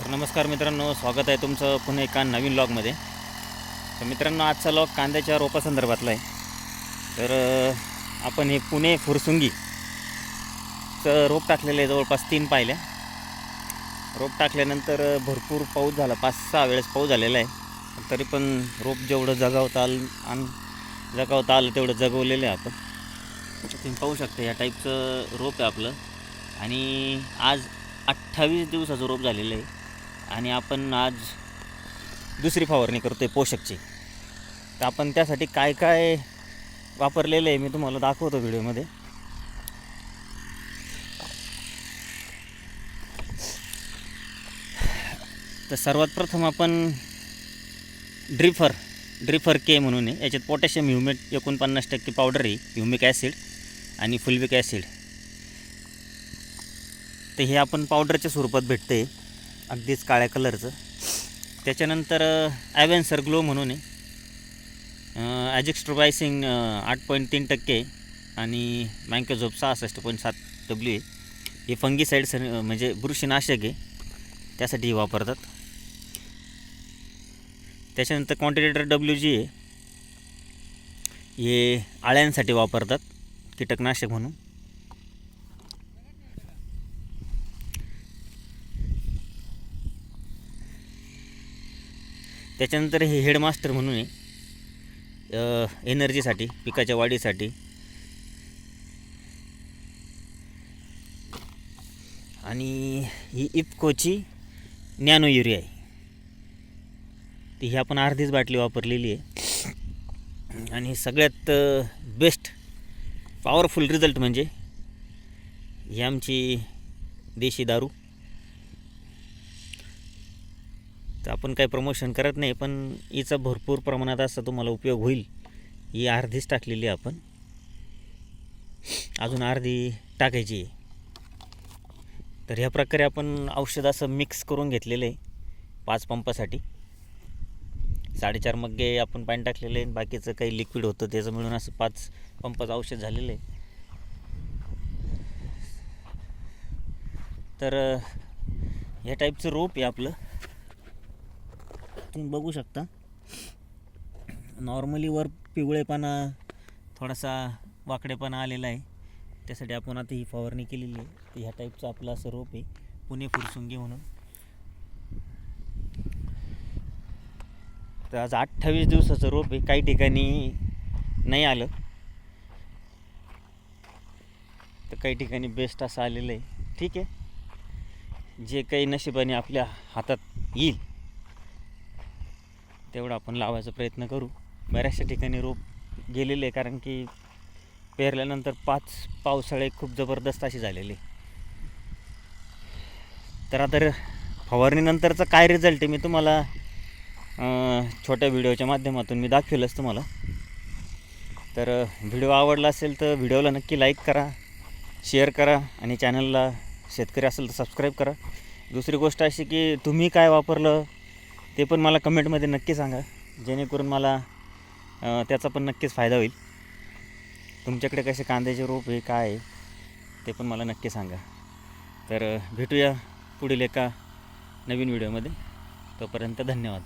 तर नमस्कार मित्रांनो स्वागत आहे तुमचं पुन्हा एका नवीन लॉगमध्ये तर मित्रांनो आजचा लॉग कांद्याच्या रोपासंदर्भातला आहे. तर आपण हे पुणे फुरसुंगीचं रोप टाकलेलं आहे जवळपास तीन पाहिल्या रोप टाकल्यानंतर भरपूर पाऊस झाला. पाच सहा वेळेस पाऊस झालेला आहे. तरी पण रोप जेवढं जगावता आलं आणि जगावता आलं तेवढं जगवलेलं आहे आपण. तुम्ही पाहू शकता या टाईपचं रोप आहे आपलं. आणि आज अठ्ठावीस दिवसाचं रोप झालेलं आहे. आणि आपण आज दुसरी फवारणी करतो आहे पोषकची. तर आपण त्यासाठी काय काय वापरलेलं आहे मी तुम्हाला दाखवतो व्हिडिओमध्ये. तर सर्वात प्रथम आपण ड्रिफर ड्रिफर के म्हणून आहे. याच्यात पोटॅशियम ह्युमेट एकोणपन्नास टक्के पावडर आहे ह्युमिक ॲसिड आणि फुलविक ॲसिड. तर हे आपण पावडरच्या स्वरूपात भेटते आहे अगदीच काळ्या कलरचं. त्याच्यानंतर ॲव्हेन्सर ग्लो म्हणून आहे. ॲजिक्स्ट्रोबायसिंग आठ पॉईंट तीन टक्के आणि मँकोझोप सहासष्ट पॉईंट सात डब्ल्यू आहे. हे फंगीसाईड सर म्हणजे बुरशीनाशक आहे. त्यासाठी वापरतात. त्याच्यानंतर क्वांटिटेटर डब्ल्यू जी आहे. हे आळ्यांसाठी वापरतात. कीटकनाशक म्हणून. त्याच्यानंतर हे हेडमास्टर म्हणून आहे. एनर्जीसाठी पिकाच्या वाढीसाठी. आणि ही इफकोची नॅनो युरिया आहे. ती ही आपण अर्धीच बाटली वापरलेली आहे. आणि सगळ्यात बेस्ट पॉवरफुल रिझल्ट म्हणजे ही आमची देशी दारू. तर आपण काही प्रमोशन करत नाही पण हिचा भरपूर प्रमाणात असा तुम्हाला उपयोग होईल. ही अर्धीच टाकलेली आहे आपण. अजून अर्धी टाकायची आहे. तर ह्या प्रकारे आपण औषध असं मिक्स करून घेतलेलं आहे पाच पंपासाठी. साडेचार मग्गे आपण पाणी टाकलेलं आहे बाकीचं काही लिक्विड होतं त्याचं मिळून असं पाच पंपाचं औषध झालेलं आहे. तर ह्या टाईपचं रोप आहे आपलं. तुम्ही बघू शकता. नॉर्मली वर पिवळेपणा थोडासा वाकडेपणा आलेला आहे. त्यासाठी आपण आता ही फवारणी केलेली आहे. तर ह्या टाईपचं आपलं असं रोप आहे पुणे फुरसुंगी म्हणून. तर आज अठ्ठावीस दिवसाचं रोप आहे. काही ठिकाणी नाही आलं. तर काही ठिकाणी बेस्ट असं आलेलं आहे. ठीक आहे. जे काही नशिबाने आपल्या हातात येईल तेवढं आपण लावायचा प्रयत्न करू. बऱ्याचशा ठिकाणी रोप गेलेले आहे कारण की पेरल्यानंतर पाच पावसाळे खूप जबरदस्त अशी झालेले तर आता फवारणीनंतरचा काय रिझल्ट आहे मी तुम्हाला छोट्या व्हिडिओच्या माध्यमातून मी दाखवेलच तुम्हाला. तर व्हिडिओ आवडला असेल तर व्हिडिओला नक्की लाईक करा शेअर करा आणि चॅनलला शेतकरी असेल तर सबस्क्राईब करा. दुसरी गोष्ट अशी की तुम्ही काय वापरलं ते पण मला कमेंटमध्ये नक्की सांगा. जेणेकरून मला त्याचा पण नक्कीच फायदा होईल. तुमच्याकडे कसे कांद्याचे रोप हे काय आहे ते पण मला नक्की सांगा. तर भेटूया पुढील एका नवीन व्हिडिओमध्ये. तोपर्यंत धन्यवाद.